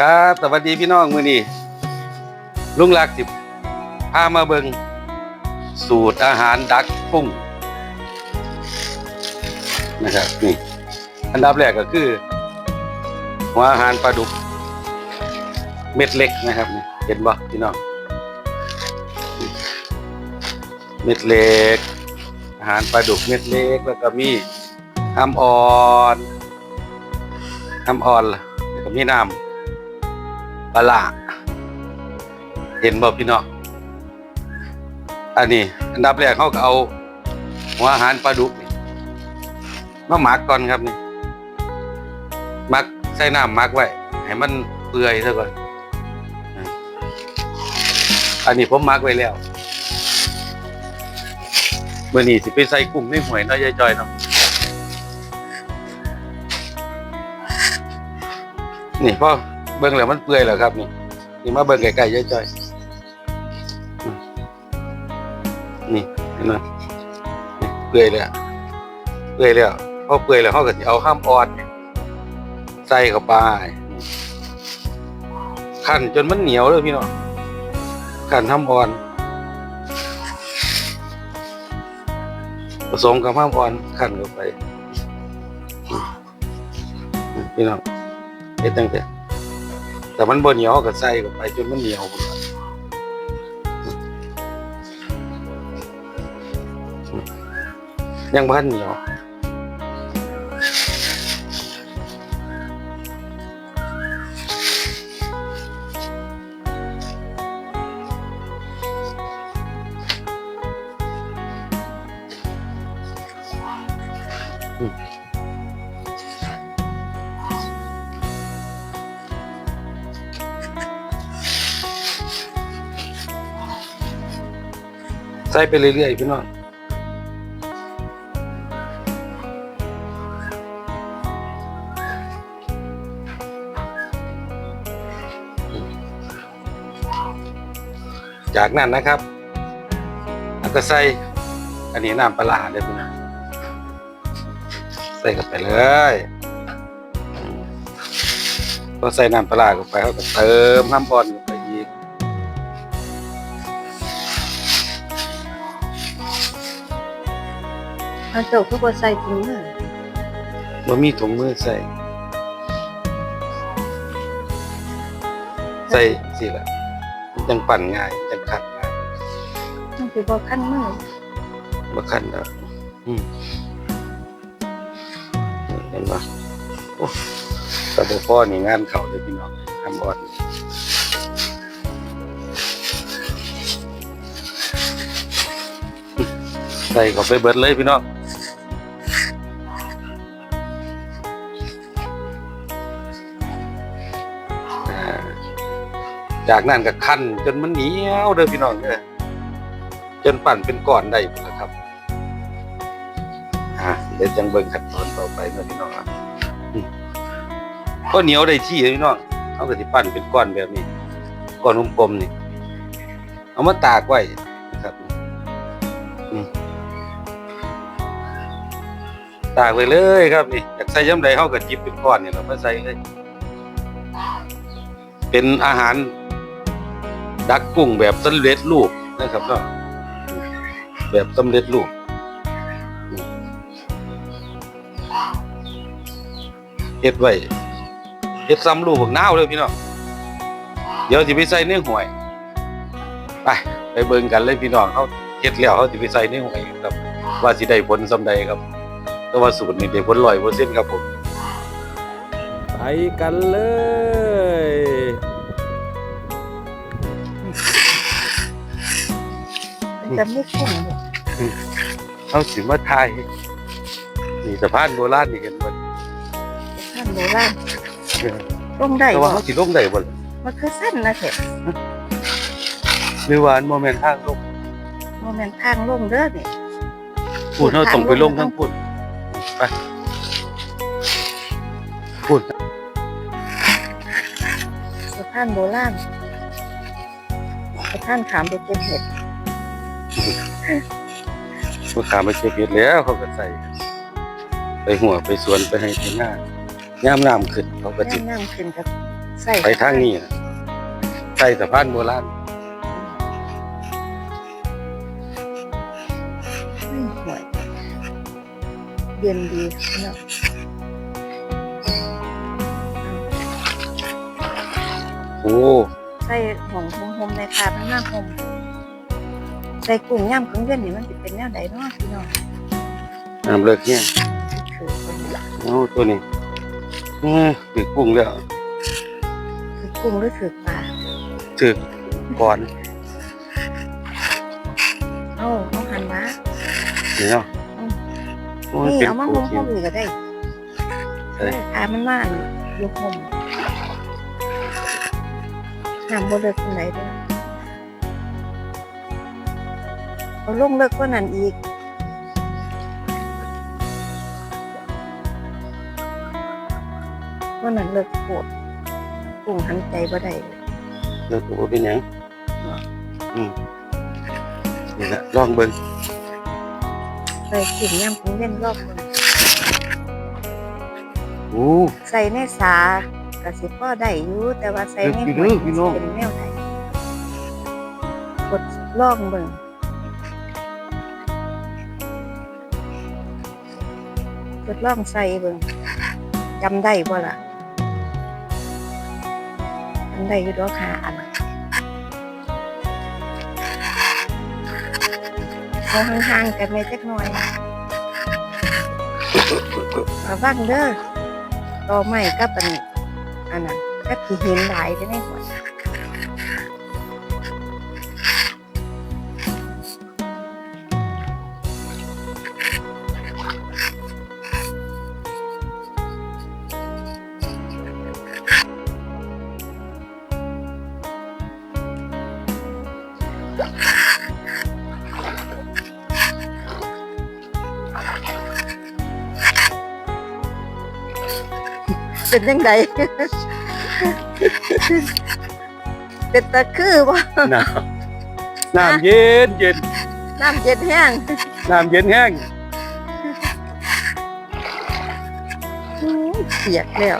ครับสวัสดีพี่น้องมือนี้ลุงหลักสิพามาเบิงสูตรอาหารดักกุ้งนะครับนี่อันดับแรกก็คือ หัวอาหารปลาดุก เม็ดเล็กนะครับนี่เห็นบ่พี่น้องเม็ดเล็ก อาหารปลาดุกเม็ดเล็กแล้วก็มีห้ำอ่อนห้ำอ่อนแล้วก็มีน้ำ ปลาเห็นบ่พี่น้องอันนี้ อันดับแรกเขาก็เอา หัวอาหารปลาดุกนี่มาหมักก่อนครับนี่หมักใส่น้ำหมักไว้ ให้มันเปื่อยซะก่อน อันนี้ผมหมักไว้แล้วเมื่อนี้สิไปใส่กุ้งในหวยเนาะยายจอยเนาะนี่พ่อ เบิ่งแล้วมันเปื่อยแล้วครับนี่นี่มาเบิ่งไกลๆย่อยๆอืมนี่เห็นไหมเปื่อยแล้วเปื่อยแล้วพอเปื่อยแล้วเขาก็สิเอาห้ามอ่อนใส่เข้าไปขั้นจนมันเหนียวเลยพี่น้องขั้นห้ามอ่อนผสมกับห้ามอ่อนขั้นเข้าไปพี่น้องเฮ็ดตั้งแต่ แต่มันบ่เหนียวก็ใส่ก็ไปจนมันเหนียวพุ่นยังบ่ทันเหนียว ส่ไปเรื่อยๆพี่น้องจากนั้นนะครับแล้วก็ใส่อันนี้น้ำปลาเด้พี่น้องใส่เข้าไปเลยอืมพอใส่น้ำปลาเข้าไปเขาก็เติมน้ำอลเข้าไปอีก เอาเจ้าคือบ่ใส่ถุงมือบ่มีถุงมือใส่ ใส่สิละมันจังปั่นง่ายจังขัดง่ายมันสิบ่คันมือบ่คันแล้วอืมนี่เห็นบ่โอ้แต่บ่พอนี่งานเข้าเลยพี่น้องทำออดใส่เข้าไปเบิดเลยพี่น้อง จากนั้นก็คั่นจนมันเหนียวเด้อพี่น้องเด้อจนปั่นเป็นก้อนได้หมดแล้วครับอ่าเดี๋ยวจังเบิ่งขั้นตอนต่อไปเนาะพี่น้องครับอืมก็เหนียวได้ที่พี่น้องเขาก็สิปั่นเป็นก้อนแบบนี้ก้อนกลมๆนี่เอามาตากไว้นะครับนี่ตากไว้เลยครับนี่อยากใส่ย้ำใดเขาก็จิบเป็นก้อนเนี่ยเราไมาใส่เลย เป็นอาหาร ดักกุ้งแบบสำเร็จรูปนะครับเนาะแบบสำเร็จรูปเฮ็ดไว้เฮ็ดซ้ำรูปบักนาวเลยพี่น้องเดี๋ยวสิไปใส่ในหวยไปไปเบิ่งกันเลยพี่น้องเขาเฮ็ดแล้วเขาสิไปใส่ในหวยครับ ว่าสิได้ผลสำใดครับแต่ว่าสูตรนี้ได้ผล100%ครับผมไปกันเลย มันจะไม่คุ้มเนี่ยเอาสิมาถ่ายนี่สะพานโบราณนี่เห็นบ่ท่านโบราณลงได้แต่บ่ว่าเขาสิลงได้บ่ล่ะมันคือสั้นนะแท้หรือว่าอันบ่แม่นทางลงบ่แม่นทางลงเด้อนี่พูดเขาต้องไปลงทั้งพุ่นไปพูดสะพานโบราณสะพานขามไปเก็บเห็ด มาขามไปเก็บเห็ดแล้วเขาก็ใส่ ไปหัวไปสวนไปให้ไปหน้าย่ามน้ำขึ้นเขาก็จิน้ำน้ำขึ้นกับใส่ไปทางนี้นะใส่สะพานโบราณอืมห่วยเย็นดีเนาะโอ้ใส่หอมหอมๆในคาทั้งหน้าหอมใส่กุ้งย่ำกุ้งเวียนนี่มันสิเป็นแนวใดเนาะพี่น้องน้ำเลิกเนี่ยคือคนละโอ้ตัวนี้เออถือกุ้งแล้วคือกุ้งหรือคือปลาถือก่อนเอาเอาหันมานี่เนาะอืมโอ้ยนี่เป็นเอามาหปูอมกิหอนมนี่ก็ได้ใช่คามันมาอันอยู่หอมน้ำบ่เลิกคนไหนเด้อ เอาลงเลิกกว่านั้นอีกว่านั้นเลิกโกรธกุ้งหันใจบ่ได้เลยเลิกตัวเป็นหยังอืมนี่แหละลองเบิ่งใส่กุ้งย่ำกุ้งเล่นรอบมันโอ้ใส่ในสากระสิพ่อได้อยู่แต่ว่าใส่ในเลิกอยู่เด้อพี่น้องเป็นแนวไหนกดลองเบิ่ง ดลองใส่เบิ่งจำได้บ่ล่ะจำได้อยู่ดอกหาอันเอาห่างๆกันไปจักหน่อยระวังเด้อต่อไม้กับอันอันนั้นก็ที่เห็นหลายได้ในหัว เป็นยังไงเป็นตะคือบ่น้ำน้ำเย็นเย็นน้ำเย็นแห้งน้ำเย็นแห้งอื้อเปียกแล้ว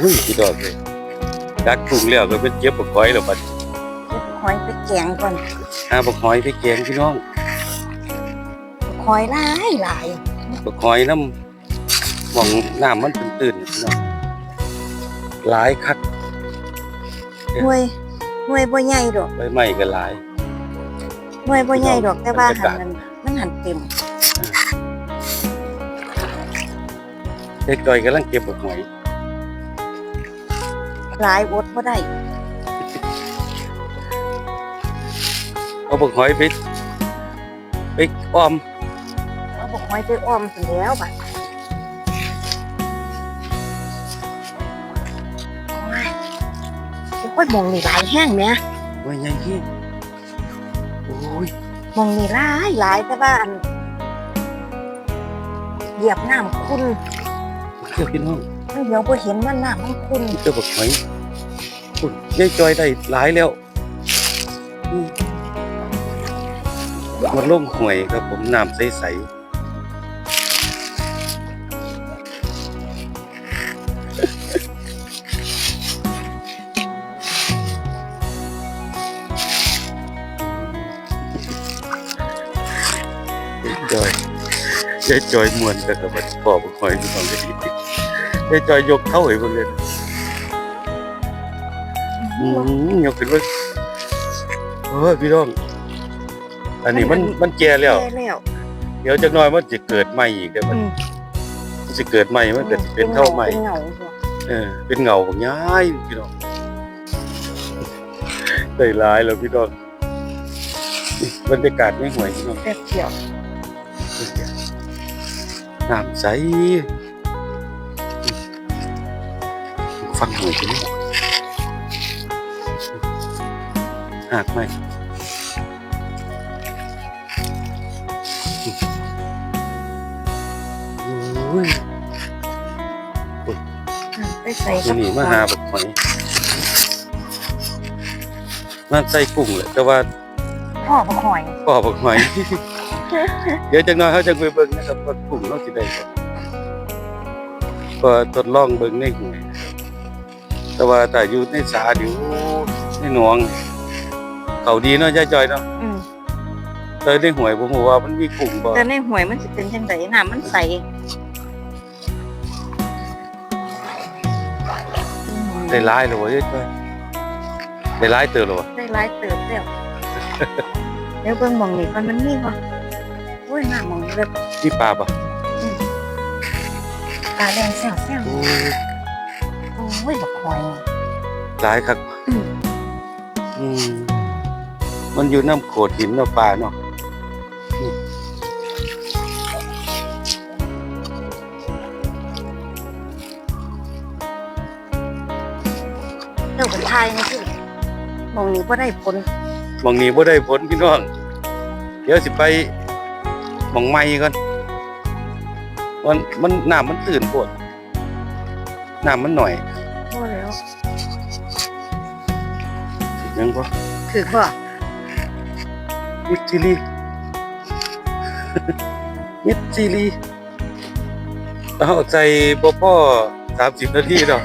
อ้ยพี่ดอกเลยดักกุ้งแล้วก็เป็นเจ็บปกหอยแล้วบัดเก็บหอยไปแกงก่อนหาปกหอยไปแกงพี่น้องหอยหลายหลายปกหอยน้ำหมองน้ำมันตื่นๆพี่น้องหลายคักหน่วยหน่วยบ่ใหญ่ดอกใบไม้ก็หลายหน่วยบ่ใหญ่ดอกแต่ว่าบรรยาหักาศนมันมันหันเต็มเด็กจ้อยกำลังเก็บปกหอย หลายอดบ่ได้เอาปกหอยไปไปอ้อมเอาบอกหอยไปอ้อมซั่นแล้วบัดโอ้ยเดี๋ยวค่อยมองนี่หลายแห้งแหมไว้ใหญ่ที่โอ้ยมองนี่หลายหลายแต่ว่าอันเหยียบน้ำคุณเจ้าพี่น้องมัน เดี๋ยวบ่เห็นว่าน้ำมันคุณเจ้าบักหอยคุณยายจอยได้หลายแล้วอืมมันล่มห่วยครับผมน้ำใสๆยายจอยยายจอยมวนแต่กับมันปอบบักหอยพี่น้องได้ดี ยายจอยยกเท่าไอ้คนเลยอืมยกขึ้นว่าเออพี่น้อง อันนี้มันมันแก่แล้วแก่แล้วเดี๋ยวจักหน่อยมันจะเกิดใหม่อีกเดี๋ยวมันอืมมันจะเกิดใหม่มันเกิดเป็นเท่าใหม่ เป็นเงาบ่เออ เป็นเงาของย้ายพี่น้องได้หลายแล้วพี่น้องบรรยากาศไม่ห่วยพี่น้องแป๊บเดียวน้ำใส ฟังหน่อยพี่น้องหากไหมโอ้ยอะไปใส่ที่นี่มาหาบักหอยมันใส่กุ้งแหละแต่ว่าพ่อบ่หอยพ่อบักหอย เดี๋ยวจังน้อยเขาจะไปเบิ่งนะครับว่ากุ้งเราสิได้บ่ก็ทดลองเบิ่งในห้วย แต่ว่าถ้าอยู่ในสาเดี๋ยวในหนองเขาดีเนาะยายจอยเนาะอืมแต่ในห้วยบ่ฮู้ว่ามันมีกุ้งบ่แต่ในหวยมันสิเป็นจังไดน้ำมันใสได้หลายแล้วบ่ยายจอยได้หลายเติบแล้วบ่ได้หลายเติบแล้วเดี๋ยวเบิ่งหมองนี่ก่อนมันมีบ่โอ้ยน้ำหมองนี่เลยมีปลาบ่ตาแดงแซ่บโอ้ๆโอ้ ยบักหอยหลายครับ อืมอืมมันอยู่น้ำโขดหินเนาะป่าเนาะเจ้าก็ทายนี่คือหมองนี้บ่ได้ผลหมองนี้บ่ได้ผลพี่น้อง เดี๋ยวสิไปหมองใหม่ก่อนมันมันน้ำมันตื่นโพดน้ำมันหน่อย ยังบ่คือบ่มิดซิลีมิดซิลีเอาใจบ่พ่อ30นาทีดอก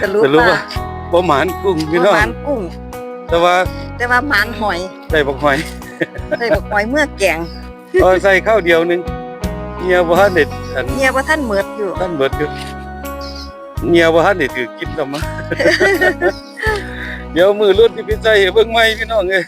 สรุปสรุปว่าว่าบ่หมานกุ้งพี่ปน้ระองมาณกุ้ง แต่ว่า แต่ว่าหมานหอยได้บักหอยได้บักหอยเมื่อแกงเอาใส่ข้าวเดียวหนึงเฮียบ่ทันได้อันเมียว่าท่านเหมิดอยู่ท่านเบิดอยู่เฮียบ่ทันได้ถือกินแล้วมา เดี๋ยวมือรุ่นที่ไปใส่ให้เบิ่งไม่พี่น้องเอ้ย